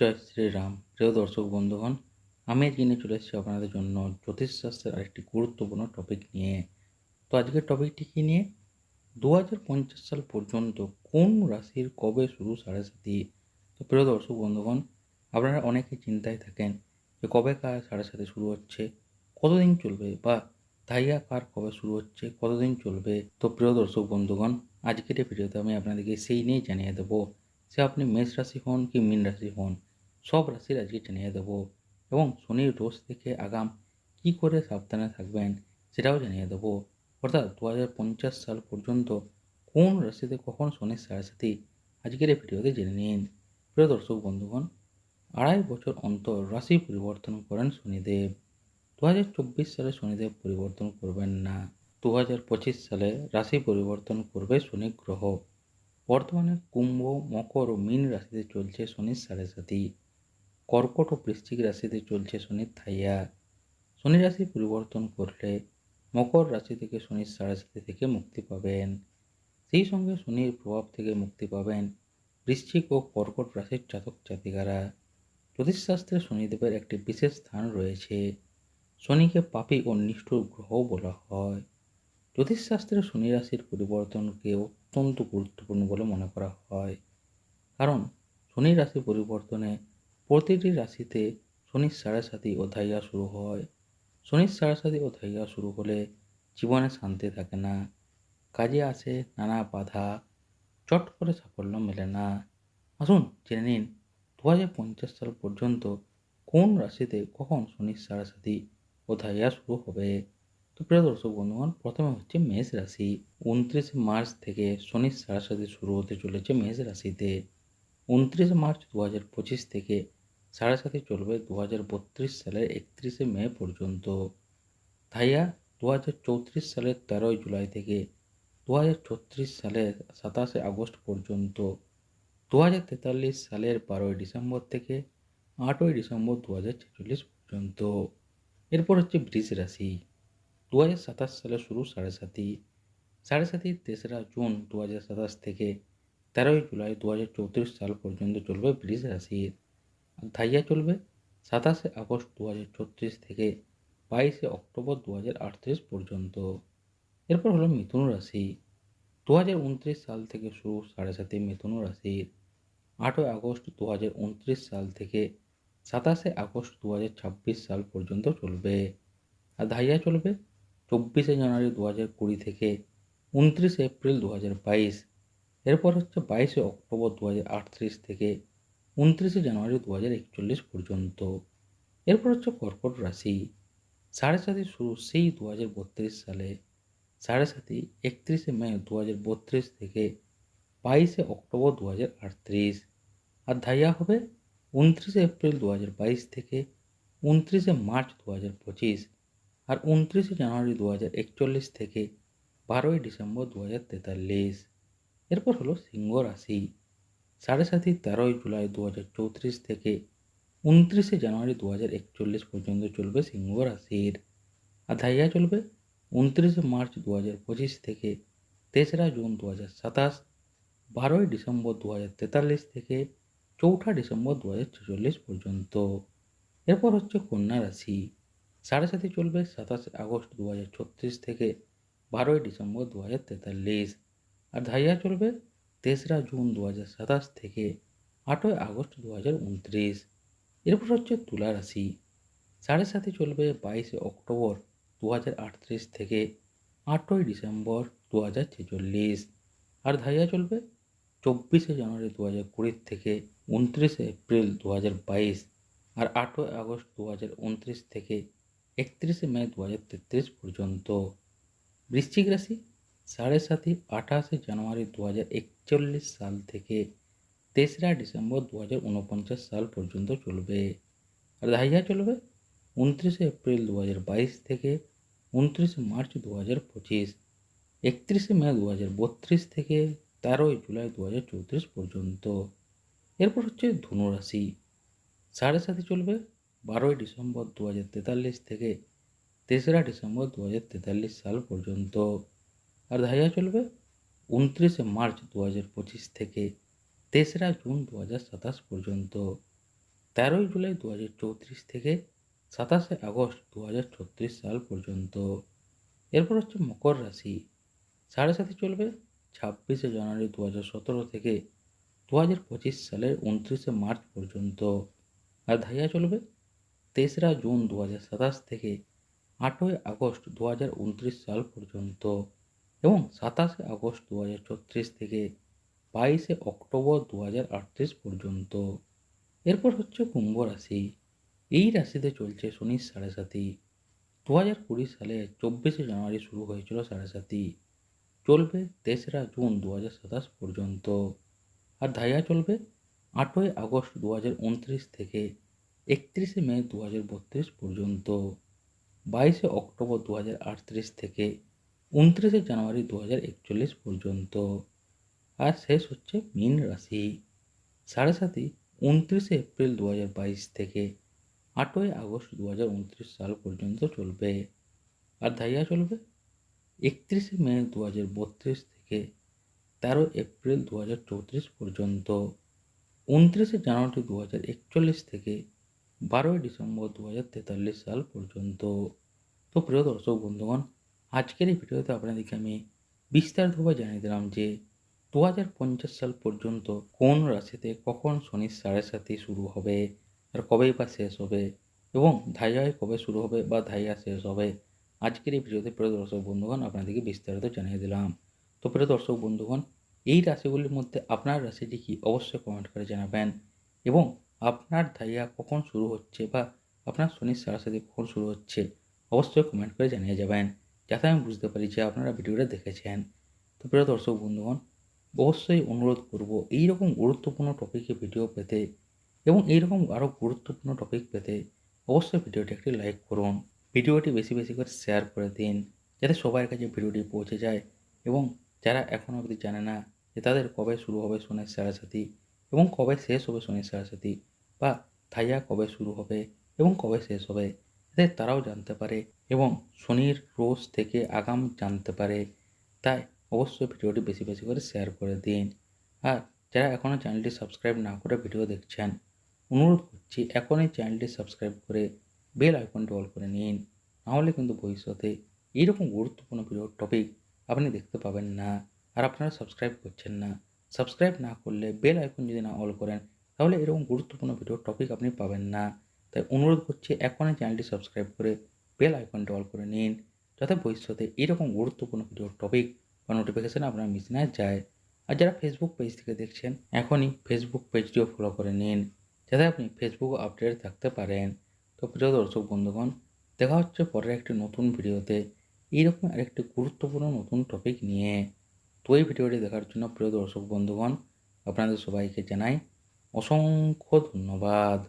জয় শ্রীরাম। প্রিয় দর্শক, বন্ধুগণ, আমি আজকে নিয়ে চলে এসেছি আপনাদের জন্য জ্যোতিষশাস্ত্রের আরেকটি গুরুত্বপূর্ণ টপিক নিয়ে। তো আজকের টপিকটি কী নিয়ে? দু হাজার পঞ্চাশ সাল পর্যন্ত কোন রাশির কবে শুরু সাড়ে সাথী তো প্রিয় দর্শক, বন্ধুগণ, আপনারা অনেকে চিন্তায় থাকেন যে কবে কার সাড়ে সাথে শুরু হচ্ছে, কতদিন চলবে বা ধাইয়া কার কবে শুরু হচ্ছে, কতদিন চলবে? তো প্রিয় দর্শক, বন্ধুগণ, আজকের এই ভিডিওতে আমি আপনাদেরকে সেই নিয়েই জানিয়ে দেবো সে আপনি মেষ রাশি হন কি মীন রাশি হন। সব রাশির আজকে জানিয়ে দেবো। এবং শনির দোষ থেকে আগাম কি করে সাবধানে থাকবেন সেটাও জানিয়ে দেবো। অর্থাৎ দু হাজার পঞ্চাশ সাল পর্যন্ত কোন রাশিতে কখন শনির সাড়ে সাথী আজকের এই ভিডিওতে জেনে নিন। প্রিয় দর্শক বন্ধুগণ, আড়াই বছর অন্তর রাশি পরিবর্তন করেন শনিদেব। দু হাজার চব্বিশ সালে শনিদেব পরিবর্তন করবেন না। দু হাজার পঁচিশ সালে রাশি পরিবর্তন করবে শনি গ্রহ। বর্তমানে কুম্ভ, মকর ও মীন রাশিতে চলছে শনির সাড়ে সাথী কর্কট ও বৃশ্চিক রাশিতে চলছে শনির থাইয়া। শনি রাশি পরিবর্তন করলে মকর রাশি থেকে শনির সাড়ে থেকে মুক্তি পাবেন। সেই সঙ্গে শনির প্রভাব থেকে মুক্তি পাবেন বৃশ্চিক ও কর্কট রাশির জাতক জাতিকারা। জ্যোতিষশাস্ত্রে শনিদেবের একটি বিশেষ স্থান রয়েছে। শনিকে পাপী ও নিষ্ঠুর গ্রহ বলা হয়। জ্যোতিষশাস্ত্রে শনি রাশির পরিবর্তনকে অত্যন্ত গুরুত্বপূর্ণ বলে মনে করা হয়। কারণ শনি রাশি পরিবর্তনে প্রতিটি রাশিতে শনির সাড়ে ও শুরু হয়। শনির সাড়ে ধাইয়া শুরু হলে জীবনে শান্তি থাকে না। কাজে আসে নানা বাধা, চট করে সাফল্য মেলে না। আসুন জেনে নিন দু হাজার পঞ্চাশ সাল পর্যন্ত কোন রাশিতে কখন শনির সাড়ে ও শুরু হবে? তো প্রিয় দর্শক বন্ধুগণ, প্রথমে হচ্ছে মেষ রাশি। উনত্রিশে মার্চ থেকে শনির সাড়ে শুরু হতে চলেছে মেষ রাশিতে। উনত্রিশে মার্চ দু হাজার পঁচিশ থেকে সাড়ে চলবে দু হাজার বত্রিশ সালের একত্রিশে মে পর্যন্ত। থাইয়া দু হাজার চৌত্রিশ সালের তেরোই জুলাই থেকে দু হাজার ছত্রিশ সালের সাতাশে আগস্ট পর্যন্ত। দু হাজার তেতাল্লিশ সালের বারোই ডিসেম্বর থেকে আটই ডিসেম্বর দু হাজার ছেচল্লিশ পর্যন্ত। এরপর হচ্ছে বৃষ রাশি। দু হাজার সাতাশ সালে শুরু সাড়ে সাথী সাড়ে সাথী তেসরা জুন দু হাজার সাতাশ থেকে তেরোই জুলাই দু হাজার চৌত্রিশ সাল পর্যন্ত চলবে বৃষ রাশির। ধাইয়া চলবে। সাতাশে আগস্ট দু হাজার ছত্রিশ থেকে বাইশে অক্টোবর দু হাজার আটত্রিশ পর্যন্ত। এরপর হলো মিথুন রাশি। দু হাজার উনত্রিশ সাল থেকে শুরু সাড়ে সাথে মিথুন রাশির। আটই আগস্ট দু হাজার উনত্রিশ সাল থেকে সাতাশে আগস্ট দু হাজার ছাব্বিশ সাল পর্যন্ত চলবে। আর ধাইয়া চলবে, চব্বিশে জানুয়ারি দু কুড়ি থেকে উনত্রিশে এপ্রিল দু হাজার বাইশ। এরপর হচ্ছে বাইশে অক্টোবর দু হাজার আটত্রিশ থেকে উনত্রিশে জানুয়ারি দু হাজার একচল্লিশ পর্যন্ত। এরপর হচ্ছে কর্কট রাশি। সাড়ে সাথে শুরু সেই দু হাজার বত্রিশ সালে। সাড়ে সাথে একত্রিশে মে দু হাজার বত্রিশ থেকে বাইশে অক্টোবর দু হাজার আটত্রিশ। আর ধাইয়া হবে উনত্রিশে এপ্রিল দু হাজার বাইশ থেকে উনত্রিশে মার্চ দু হাজার পঁচিশ। আর উনত্রিশে জানুয়ারি দু হাজার একচল্লিশ থেকে বারোই ডিসেম্বর দু হাজার তেতাল্লিশ। এরপর হলো সিংহ রাশি। সাড়ে সাথী তেরোই জুলাই দু হাজার চৌত্রিশ থেকে উনত্রিশে জানুয়ারি দু হাজার একচল্লিশ পর্যন্ত চলবে সিংহ রাশির। আর ধাইয়া চলবে উনত্রিশে মার্চ দু হাজার পঁচিশ থেকে তেসরা জুন দু হাজার সাতাশ, বারোই ডিসেম্বর দু হাজার তেতাল্লিশ থেকে চৌঠা ডিসেম্বর দু হাজার ছেচল্লিশ পর্যন্ত। এরপর হচ্ছে কন্যা রাশি। সাড়ে সাথে চলবে সাতাশে আগস্ট দু হাজার ছত্রিশ থেকে বারোই ডিসেম্বর দু হাজার তেতাল্লিশ। আর ধাইয়া চলবে তেসরা জুন দু সাতাশ থেকে আটই আগস্ট দু হাজার উনত্রিশ। এরপর হচ্ছে তুলা রাশি। সাড়ে সাথে চলবে বাইশে অক্টোবর দু হাজার আটত্রিশ থেকে আটই ডিসেম্বর দু হাজার ছেচল্লিশ। আর ধাইয়া চলবে চব্বিশে জানুয়ারি দু হাজার থেকে উনত্রিশে এপ্রিল দু হাজার বাইশ। আর আটই আগস্ট দু হাজার উনত্রিশ থেকে একত্রিশে মে দু হাজার তেত্রিশ পর্যন্ত। বৃশ্চিক রাশি সাড়ে সাতই আঠাশে জানুয়ারি দু একচল্লিশ সাল থেকে তেসরা ডিসেম্বর দু হাজার উনপঞ্চাশ সাল পর্যন্ত চলবে। আর ধাইয়া চলবে? উনত্রিশে এপ্রিল দু হাজার বাইশ থেকে উনত্রিশে মার্চ দু হাজার পঁচিশ, একত্রিশে মে দু হাজার বত্রিশ থেকে তেরোই জুলাই দু হাজার চৌত্রিশ পর্যন্ত। এরপর হচ্ছে ধনুরাশি। সাড়ে সাথে চলবে? বারোই ডিসেম্বর দু হাজার তেতাল্লিশ থেকে তেসরা ডিসেম্বর দু হাজার তেতাল্লিশ সাল পর্যন্ত। আর ধাইয়া চলবে উনত্রিশে মার্চ দু হাজার পঁচিশ থেকে তেসরা জুন দু হাজার সাতাশ পর্যন্ত। তেরোই জুলাই দু হাজার চৌত্রিশ থেকে সাতাশে আগস্ট দু হাজার ছত্রিশ সাল পর্যন্ত। এরপর হচ্ছে মকর রাশি। সাড়ে সাথে চলবে ছাব্বিশে জানুয়ারি দু হাজার সতেরো থেকে দু হাজার পঁচিশ সালের উনত্রিশে মার্চ পর্যন্ত। আর ধাইয়া চলবে তেসরা জুন দু হাজার সাতাশ থেকে আটই আগস্ট দু হাজার উনত্রিশ সাল পর্যন্ত। এবং সাতাশে আগস্ট দু হাজার ছত্রিশ থেকে বাইশে অক্টোবর দু হাজার আটত্রিশ পর্যন্ত। এরপর হচ্ছে কুম্ভ রাশি। এই রাশিতে চলছে শনির সাড়ে সাতি দু হাজার কুড়ি সালে চব্বিশে জানুয়ারি শুরু হয়েছিল সাড়ে সাতি চলবে তেসরা জুন দু হাজার সাতাশ পর্যন্ত। আর ধাইয়া চলবে আটই আগস্ট দু হাজার উনত্রিশ থেকে একত্রিশে মে দু হাজার বত্রিশ পর্যন্ত। বাইশে অক্টোবর দু হাজার আটত্রিশ থেকে উনত্রিশে জানুয়ারি দু হাজার একচল্লিশ পর্যন্ত। আর শেষ হচ্ছে মীন রাশি। সাড়ে সাতই উনত্রিশে এপ্রিল দু হাজার বাইশ থেকে আটই আগস্ট দু হাজার উনত্রিশ সাল পর্যন্ত চলবে। আর ধাইয়া চলবে একত্রিশে মে দু হাজার বত্রিশ থেকে তেরো এপ্রিল দু হাজার চৌত্রিশ পর্যন্ত। উনত্রিশে জানুয়ারি দু হাজার একচল্লিশ থেকে বারোই ডিসেম্বর দু হাজার তেতাল্লিশ সাল পর্যন্ত। তো প্রিয় দর্শক, বন্ধুগণ আজকের এই ভিডিওতে আপনাদেরকে আমি বিস্তারিতভাবে জানিয়ে দিলাম যে দু হাজার পঞ্চাশ সাল পর্যন্ত কোন রাশিতে কখন শনির সাড়ে সাথে শুরু হবে, আর কবেই বা শেষ হবে এবং ধাইয়ায় কবে শুরু হবে বা ধাইয়া শেষ হবে, আজকের এই ভিডিওতে প্রিয় দর্শক বন্ধুগণ আপনাদেরকে বিস্তারিত জানিয়ে দিলাম। তো প্রিয় দর্শক বন্ধুগণ, এই রাশিগুলির মধ্যে আপনার রাশিটি কি অবশ্যই কমেন্ট করে জানাবেন এবং আপনার ধাইয়া কখন শুরু হচ্ছে বা আপনার শনির সাড়ে সাথে কখন শুরু হচ্ছে অবশ্যই কমেন্ট করে জানিয়ে যাবেন। যাতে আমি বুঝতে পারি যে আপনারা ভিডিওটা দেখেছেন। তো প্রিয় দর্শক বন্ধুগণ, অবশ্যই অনুরোধ করব এই রকম গুরুত্বপূর্ণ টপিকে ভিডিও পেতে এবং এইরকম আরও গুরুত্বপূর্ণ টপিক পেতে অবশ্যই ভিডিওটি একটি লাইক করুন। ভিডিওটি বেশি বেশি করে শেয়ার করে দিন, যাতে সবার কাছে ভিডিওটি পৌঁছে যায় এবং যারা এখনও অবধি জানে না যে তাদের কবে শুরু হবে সোনের সারাসাথী এবং কবে শেষ হবে সোনের সারাসাথী বা থাইয়া কবে শুরু হবে এবং কবে শেষ হবে যাতে তারাও জানতে পারে এবং শনির রোজ থেকে আগাম জানতে পারে। তাই অবশ্যই ভিডিওটি বেশি বেশি করে শেয়ার করে দিন। আর যারা এখনও চ্যানেলটি সাবস্ক্রাইব না করে ভিডিও দেখছেন, অনুরোধ করছি এখনই চ্যানেলটি সাবস্ক্রাইব করে বেল আইকনটি অল করে নিন। নাহলে কিন্তু ভবিষ্যতে এইরকম গুরুত্বপূর্ণ ভিডিও টপিক আপনি দেখতে পাবেন না। আর আপনারা সাবস্ক্রাইব করছেন না সাবস্ক্রাইব না করলে বেল আইকন যদি না অল করেন, তাহলে এরকম গুরুত্বপূর্ণ ভিডিও টপিক আপনি পাবেন না। তাই অনুরোধ করছি এখনই চ্যানেলটি সাবস্ক্রাইব করে বেল আইকনটি অল করে নিন যাতে ভবিষ্যতে এরকম গুরুত্বপূর্ণ ভিডিও টপিক বা নোটিফিকেশান আপনার মিস না যায়। আর যারা ফেসবুক পেজ থেকে দেখছেন, এখনই ফেসবুক পেজটিও ফলো করে নিন যাতে আপনি ফেসবুক আপডেট থাকতে পারেন। তো প্রিয় দর্শক বন্ধুগণ, দেখা হচ্ছে পরের একটি নতুন ভিডিওতে এইরকম আরেকটি গুরুত্বপূর্ণ নতুন টপিক নিয়ে। তো এই ভিডিওটি দেখার জন্য প্রিয় দর্শক বন্ধুগণ, আপনাদের সবাইকে জানাই অসংখ্য ধন্যবাদ।